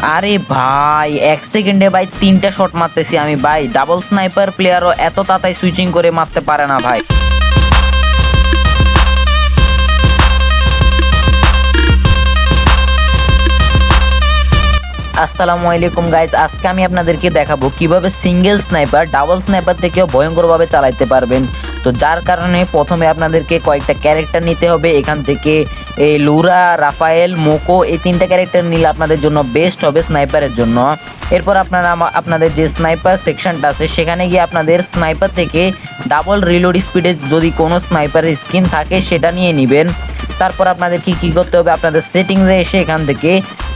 আরে ভাই, এক সেকেন্ডে ভাই তিনটা শট মারতেছি আমি, ভাই। ডাবল স্নাইপার প্লেয়ারও এত তাড়াতাড়ি সুইচিং করে মারতে পারে না, ভাই। আসসালামু আলাইকুম গাইজ আজকে আমি আপনাদেরকে দেখাবো কীভাবে সিঙ্গেল স্নাইপার ডাবল স্নাইপার থেকেও ভয়ঙ্করভাবে চালাইতে পারবেন। তো যার কারণে প্রথমে আপনাদেরকে কয়েকটা ক্যারেক্টার নিতে হবে। এখান থেকে, এই লুরা, রাফায়েল, মোকো, এই তিনটা ক্যারেক্টার নিলে আপনাদের জন্য বেস্ট হবে স্নাইপারের জন্য। এরপর আপনারা আপনাদের যে স্নাইপার সেকশনটা আছে, সেখানে গিয়ে আপনাদের স্নাইপার থেকে ডাবল রিলোড স্পিডে যদি কোনো স্নাইপারের স্কিন থাকে, সেটা নিয়ে নেবেন। তারপর আপনাদের কি কি করতে হবে? আপনাদের সেটিংসে এসে এখান থেকে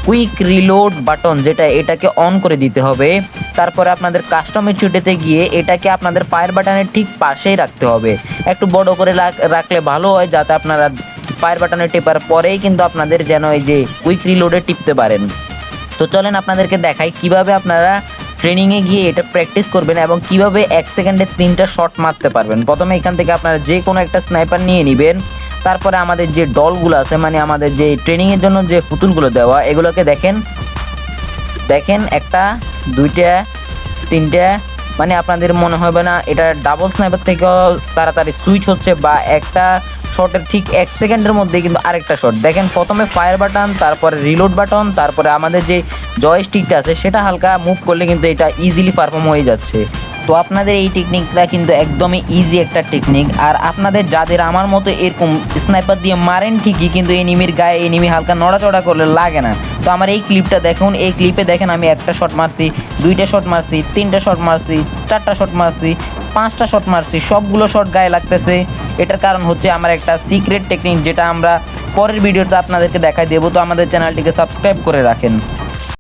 কুইক রিলোড বাটন যেটা এটাকে অন করে দিতে হবে। তারপরে আপনাদের কাস্টমের ছুটেতে গিয়ে এটাকে আপনাদের ফায়ার বাটনের ঠিক পাশেই রাখতে হবে। একটু বড় করে রাখ- রাখলে ভালো হয় যাতে আপনারা ফায়ার বাটনে টেপার পরেই কিন্তু আপনাদের যেন এই যে কুইক রিলোডে টিপতে পারেন। তো চলেন আপনাদেরকে দেখাই কীভাবে আপনারা ট্রেনিংয়ে গিয়ে এটা প্র্যাকটিস করবেন এবং কীভাবে এক সেকেন্ডে তিনটা শট মারতে পারবেন। প্রথমে এখান থেকে আপনারা যে কোনো একটা স্নাইপার নিয়ে নেবেন। তারপরে আমাদের যে ডলগুলো আছে মানে আমাদের যে ট্রেনিংয়ের জন্য যে পুতুলগুলো দেওয়া, এগুলোকে দেখেন দেখেন একটা, দুইটা, তিনটা মানে আপনাদের মনে হবে না, এটা ডাবল স্নাইপার থেকেও তাড়াতাড়ি সুইচ হচ্ছে বা একটা শটের ঠিক এক সেকেন্ডের মধ্যে কিন্তু আরেকটা শট দেখেন, প্রথমে ফায়ার বাটন তারপরে রিলোড বাটন তারপরে আমাদের যে জয়স্টিকটা আছে, সেটা হালকা মুভ করলে কিন্তু এটা ইজিলি পারফর্ম হয়ে যাচ্ছে। তো আপনাদের এই টেকনিকটা কিন্তু একদমই ইজি একটা টেকনিক আর আপনাদের যাদের আমার মতো এরকম স্নাইপার দিয়ে মারেন ঠিকই, কিন্তু এনিমির গায়ে এনিমি হালকা নড়াচড়া করলে লাগে না। তো আমার এই ক্লিপটা দেখুন, এই ক্লিপে দেখেন আমি একটা শট মারছি, দুইটা শট মারছি, তিনটা শট মারছি, চারটা শট মারছি, পাঁচটা শট মারছি, সবগুলো শট গায়ে লাগতেছে। এটার কারণ হচ্ছে আমার একটা সিক্রেট টেকনিক যেটা আমরা পরের ভিডিওতে আপনাদেরকে দেখাই দেবো। তো আমাদের চ্যানেলটিকে সাবস্ক্রাইব করে রাখেন।